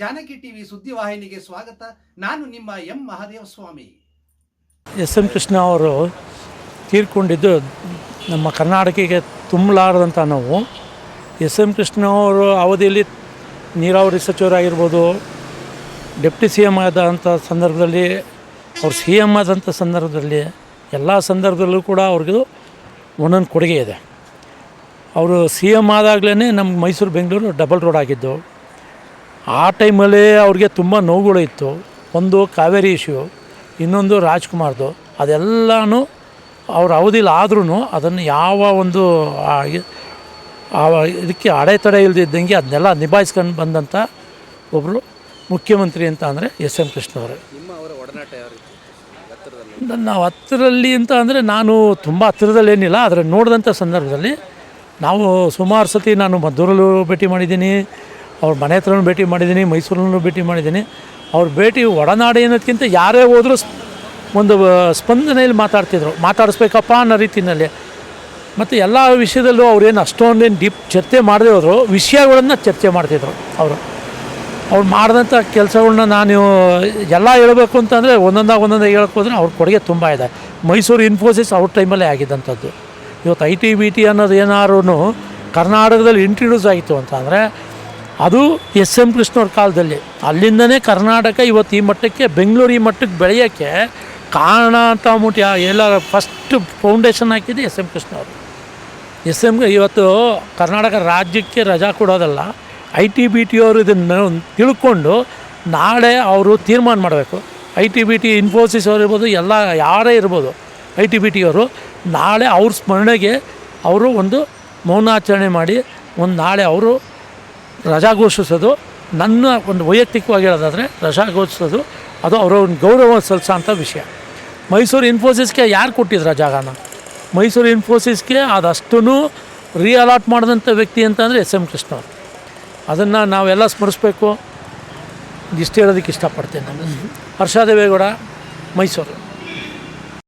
Janaki TV ಸುದ್ದಿವಾಹಿನಿಗೆ ಸ್ವಾಗತ. ನಾನು ನಿಮ್ಮ M. Mahadeva Swamy. S M Krishna ಅವರು ತೀರ್ಕೊಂಡಿದ್ದು ನಮ್ಮ ಕರ್ನಾಟಕಕ್ಕೆ ತುಂಬಲಾರದಂಥ ನಾವು. ಎಸ್ ಎಂ ಕೃಷ್ಣ ಅವರು ಅವಧಿಯಲ್ಲಿ ನೀರಾವರಿ ಸಚಿವರಾಗಿರ್ಬೋದು, ಡೆಪ್ಟಿ ಸಿ ಎಂ ಆದಂಥ ಸಂದರ್ಭದಲ್ಲಿ ಅವ್ರು ಸಿ ಎಂ ಆದಂಥ ಸಂದರ್ಭದಲ್ಲಿ ಎಲ್ಲ ಸಂದರ್ಭದಲ್ಲೂ ಕೂಡ ಅವ್ರಿಗೂ ಒಂದೊಂದು ಕೊಡುಗೆ ಇದೆ. ಅವರು ಸಿ ಎಂ ಆದಾಗಲೇ ನಮ್ಮ ಮೈಸೂರು ಬೆಂಗಳೂರು ಡಬಲ್ ರೋಡ್ ಆಗಿದ್ದು ಆ ಟೈಮಲ್ಲಿ ಅವ್ರಿಗೆ ತುಂಬ ನೋವುಗಳು ಇತ್ತು. ಒಂದು ಕಾವೇರಿ ಇಶ್ಯೂ ಇನ್ನೊಂದು ರಾಜ್ಕುಮಾರ್ದು ಅದೆಲ್ಲನೂ ಅವ್ರ ಅವಧಿಲಿ ಆದ್ರೂ ಅದನ್ನು ಯಾವ ಒಂದು ಇದಕ್ಕೆ ಅಡೆತಡೆ ಇಲ್ಲದಿದ್ದಂಗೆ ಅದನ್ನೆಲ್ಲ ನಿಭಾಯಿಸ್ಕೊಂಡು ಬಂದಂಥ ಒಬ್ಬರು ಮುಖ್ಯಮಂತ್ರಿ ಅಂತ ಅಂದರೆ ಎಸ್ ಎಂ ಕೃಷ್ಣ ಅವರು ನನ್ನ ಹತ್ತಿರದಲ್ಲಿ ಅಂತ ಅಂದರೆ ನಾನು ತುಂಬ ಹತ್ತಿರದಲ್ಲೇನಿಲ್ಲ ಆದರೆ ನೋಡಿದಂಥ ಸಂದರ್ಭದಲ್ಲಿ ನಾವು ಸುಮಾರು ಸತಿ ನಾನು ಮದ್ದೂರಲ್ಲೂ ಭೇಟಿ ಮಾಡಿದ್ದೀನಿ. ಅವ್ರ ಮನೆ ಹತ್ರನೂ ಭೇಟಿ ಮಾಡಿದ್ದೀನಿ ಮೈಸೂರಲ್ಲೂ ಭೇಟಿ ಮಾಡಿದ್ದೀನಿ. ಅವ್ರ ಭೇಟಿ ಒಡನಾಡಿ ಅನ್ನೋದಕ್ಕಿಂತ ಯಾರೇ ಹೋದರೂ ಒಂದು ಸ್ಪಂದನೆಯಲ್ಲಿ ಮಾತಾಡ್ತಿದ್ರು. ಮಾತಾಡಿಸ್ಬೇಕಪ್ಪ ಅನ್ನೋ ರೀತಿಯಲ್ಲಿ ಮತ್ತು ಎಲ್ಲ ವಿಷಯದಲ್ಲೂ ಅವ್ರೇನು ಅಷ್ಟೊಂದೇನು ಡೀಪ್ ಚರ್ಚೆ ಮಾಡದೇ ಹೋದರು, ವಿಷಯಗಳನ್ನು ಚರ್ಚೆ ಮಾಡ್ತಿದ್ರು ಅವರು. ಅವ್ರು ಮಾಡಿದಂಥ ಕೆಲಸಗಳನ್ನ ನಾನು, ಎಲ್ಲ ಹೇಳಬೇಕು ಅಂತಂದರೆ ಒಂದೊಂದಾಗ ಒಂದೊಂದಾಗಿ ಹೇಳಕ್ಕೆ ಹೋದ್ರೆ ಅವ್ರ ಕೊಡುಗೆ ತುಂಬ ಇದೆ. ಮೈಸೂರು ಇನ್ಫೋಸಿಸ್ ಅವ್ರ ಟೈಮಲ್ಲೇ ಆಗಿದ್ದಂಥದ್ದು. ಇವತ್ತು ಐ ಟಿ, ಬಿ ಟಿ ಅನ್ನೋದು ಏನಾದ್ರೂ ಕರ್ನಾಟಕದಲ್ಲಿ ಇಂಟ್ರಡ್ಯೂಸ್ ಆಯಿತು ಅಂತಂದರೆ ಅದು ಎಸ್ ಎಂ ಕೃಷ್ಣವ್ರ ಕಾಲದಲ್ಲಿ. ಅಲ್ಲಿಂದನೇ ಕರ್ನಾಟಕ ಇವತ್ತು ಈ ಮಟ್ಟಕ್ಕೆ, ಬೆಂಗಳೂರು ಈ ಮಟ್ಟಕ್ಕೆ ಬೆಳೆಯೋಕ್ಕೆ ಕಾರಣ ಅಂತ ಅಂದ್ಬಿಟ್ಟು ಎಲ್ಲ ಫಸ್ಟ್ ಫೌಂಡೇಶನ್ ಹಾಕಿದ್ದು ಎಸ್ ಎಂ ಕೃಷ್ಣವ್ರು. ಎಸ್ ಎಂ ಇವತ್ತು ಕರ್ನಾಟಕ ರಾಜ್ಯಕ್ಕೆ ರಜಾ ಕೊಡೋದಲ್ಲ, ಐ ಟಿ ಬಿ ಟಿ ಅವರು ಇದನ್ನು ತಿಳ್ಕೊಂಡು ನಾಳೆ ಅವರು ತೀರ್ಮಾನ ಮಾಡಬೇಕು. I T B T, Infosys ಅವರು ಇರ್ಬೋದು, ಎಲ್ಲ ಯಾರೇ ಇರ್ಬೋದು ಐ ಟಿ ಬಿ ಟಿ ಅವರು, ನಾಳೆ ಅವ್ರ ಸ್ಮರಣೆಗೆ ಅವರು ಒಂದು ಮೌನಾಚರಣೆ ಮಾಡಿ, ಒಂದು ನಾಳೆ ಅವರು ರಜಾ ಘೋಷಿಸೋದು. ನನ್ನ ಒಂದು ವೈಯಕ್ತಿಕವಾಗಿ ಹೇಳೋದಾದರೆ, ರಜಾ ಘೋಷಿಸೋದು ಅದು ಅವರ ಒಂದು ಗೌರವ ಸಲ್ಲಿಸೋ ಅಂಥ ವಿಷಯ. ಮೈಸೂರು ಇನ್ಫೋಸಿಸ್ಗೆ ಯಾರು ಕೊಟ್ಟಿದ್ರು ಆ ಜಾಗನ? ಮೈಸೂರು ಇನ್ಫೋಸಿಸ್ಗೆ ಅದಷ್ಟೂ ರೀಅಲಾಟ್ ಮಾಡಿದಂಥ ವ್ಯಕ್ತಿ ಅಂತಂದರೆ ಎಸ್ ಎಂ ಕೃಷ್ಣ ಅವರು. ಅದನ್ನು ನಾವೆಲ್ಲ ಸ್ಮರಿಸ್ಬೇಕು. ಇಷ್ಟು ಹೇಳೋದಕ್ಕೆ ಇಷ್ಟಪಡ್ತೇನೆ ನಾನು. ಹರ್ಷ ದೇವೇಗೌಡ, ಮೈಸೂರು.